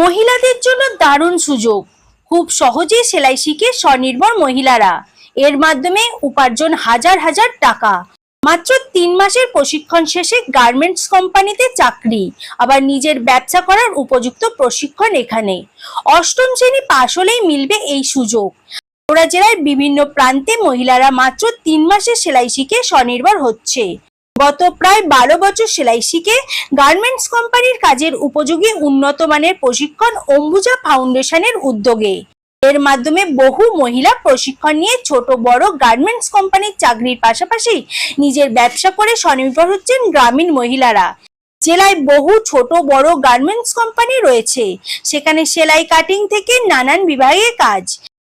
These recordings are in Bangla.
মহিলাদের জন্য দারুণ সুযোগ। খুব সহজে সেলাই শিখে স্বনির্ভর মহিলারা। এর মাধ্যমে উপার্জন হাজার হাজার টাকা। মাত্র তিন মাসের প্রশিক্ষণ শেষে গার্মেন্টস কোম্পানিতে চাকরি। আবার নিজের ব্যবসা করার উপযুক্ত প্রশিক্ষণ এখানে। অষ্টম শ্রেণি পাশ হলেই মিলবে এই সুযোগ। হাওড়া জেলার বিভিন্ন প্রান্তে মহিলারা মাত্র তিন মাসে সেলাই শিখে স্বনির্ভর হচ্ছে। গত প্রায় বারো বছর সেলাই শিখে গার্মেন্টস কোম্পানির কাজের উপযোগী উন্নত মানের প্রশিক্ষণ অম্বুজা ফাউন্ডেশনের উদ্যোগে। এর মাধ্যমে বহু মহিলা প্রশিক্ষণ নিয়ে ছোট, বড় গার্মেন্টস কোম্পানির চাকরির পাশাপাশি নিজের ব্যবসা করে স্বনির্ভর হচ্ছেন গ্রামীণ মহিলারা। জেলায় বহু ছোট, বড় গার্মেন্টস কোম্পানি রয়েছে। সেখানে সেলাই, কাটিং থেকে নানান বিভাগে কাজ।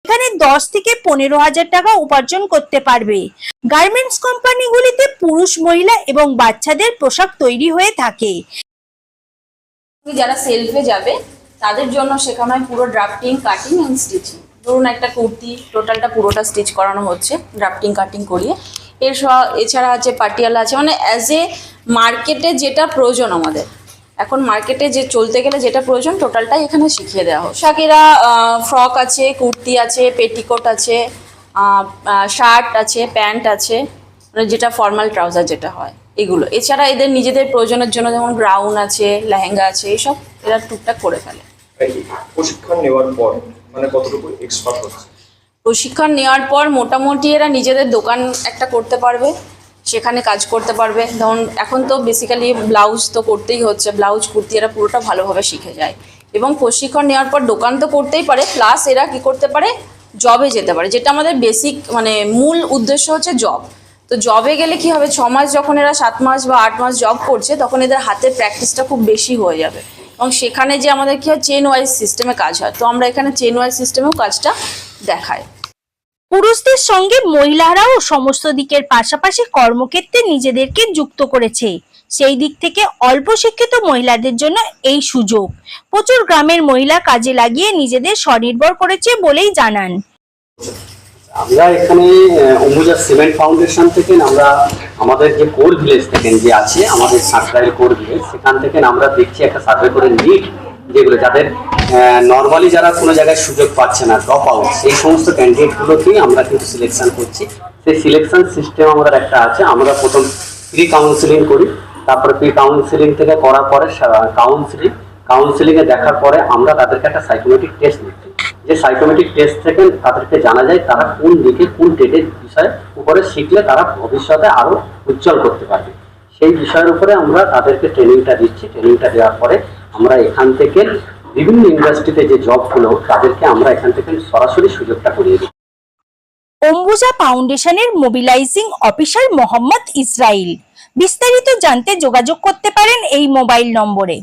এখানে দশ থেকে পনেরো হাজার টাকা উপার্জন করতে পারবে। গার্মেন্টস কোম্পানিগুলিতে পুরুষ, মহিলা এবং বাচ্চাদের পোশাক তৈরি হয়ে থাকে। যারা সেলফে যাবে, তাদের জন্য হয় পুরো ড্রাফটিং কাটিং অ্যান্ড স্টিচিং ধরুন একটা কুর্তি টোটালটা পুরোটা স্টিচ করানো হচ্ছে ড্রাফটিং কাটিং করিয়ে। এর এছাড়া আছে, পাটিয়ালা আছে মানে অ্যাজ এ মার্কেটে যেটা প্রয়োজন আমাদের। এখন মার্কেটে যে চলতে গেলে যেটা প্রয়োজন টোটালটাই এখানে শিখিয়ে দেওয়া হয় শাকেরা ফ্রক আছে কুর্তি আছে পেটিকোট আছে শার্ট আছে প্যান্ট আছে মানে যেটা ফর্মাল ট্রাউজার যেটা হয় এগুলো। এছাড়া এদের নিজেদের প্রয়োজনের জন্য যেমন গ্রাউন আছে লেহেঙ্গা আছে এইসব এরা টুকটাক করে ফেলে। প্রশিক্ষণ নেওয়ার পর মানে কতটুকু এক্সপার্ট হচ্ছে? প্রশিক্ষণ নেওয়ার পর মোটামুটি এরা নিজেদের দোকান একটা করতে পারবে। সেখানে কাজ করতে পারবে। ধরুন, এখন তো বেসিক্যালি ব্লাউজ তো করতেই হচ্ছে। ব্লাউজ কুর্তি এরা পুরোটা ভালোভাবে শিখে যায়। এবং প্রশিক্ষণ নেওয়ার পর দোকান তো করতেই পারে। প্লাস এরা কি করতে পারে? জবে যেতে পারে। যেটা আমাদের বেসিক মানে মূল উদ্দেশ্য হচ্ছে জব তো জবে গেলে কি হবে? ছ মাস যখন এরা সাত মাস বা আট মাস জব করছে, তখন এদের হাতের প্র্যাকটিসটা খুব বেশি হয়ে যাবে। এবং সেখানে যে আমাদের কি হয়? চেন ওয়াইজ সিস্টেমে কাজ হয়। তো আমরা এখানে চেন ওয়াইজ সিস্টেমেও কাজটা দেখাই। পুরুষদের সঙ্গে মহিলারাও সমস্ত দিকের পাশাপাশি কর্মক্ষেত্রে নিজেদেরকে যুক্ত করেছে। সেই দিক থেকে অল্প শিক্ষিত মহিলাদের জন্য এই সুযোগ। প্রচুর গ্রামের মহিলা কাজে লাগিয়ে নিজেদের স্বনির্ভর করেছে বলেই জানান। আমরা এখানে অম্বুজা সিমেন্ট ফাউন্ডেশন থেকে আমরা আমাদের যে কোর ভিলেজ থেকে যে আছে, আমাদের সাঁকড়াইল কোর ভিলেজ, সেখান থেকে আমরা দেখছি একটা সার্ভে করে নিট যেগুলো যাদের নর্মালি যারা কোনো জায়গায় সুযোগ পাচ্ছে না ড্রপ আউট সেই সমস্ত ক্যান্ডিডেটগুলোকেই আমরা কিন্তু সিলেকশন করছি। সেই সিলেকশন সিস্টেম আমাদের একটা আছে, আমরা প্রথম প্রি কাউন্সিলিং করি। তারপরে প্রি কাউন্সিলিং থেকে করার পরে কাউন্সিলিং কাউন্সিলিং এ দেখার পরে আমরা তাদেরকে একটা সাইকোমেট্রিক টেস্ট নিচ্ছি যে সাইকোমেট্রিক টেস্ট থেকে তাদেরকে জানা যায় তারা কোন দিকে, কোন টেটের বিষয় উপরে শিখলে তারা ভবিষ্যতে আরও উজ্জ্বল করতে পারবে। সেই বিষয়ের উপরে আমরা তাদেরকে ট্রেনিংটা দিচ্ছি। ট্রেনিংটা দেওয়ার পরে আমরা এখান থেকে বিভিন্ন ইন্ডাস্ট্রিতে যে জবগুলো তাদেরকে আমরা এখান থেকে সরাসরি সুযোগটা করিয়ে দিই। অম্বুজা ফাউন্ডেশনের মোবিলাইজিং অফিসার মোহাম্মদ ইসরাইল। বিস্তারিত জানতে যোগাযোগ করতে পারেন এই মোবাইল নম্বরে।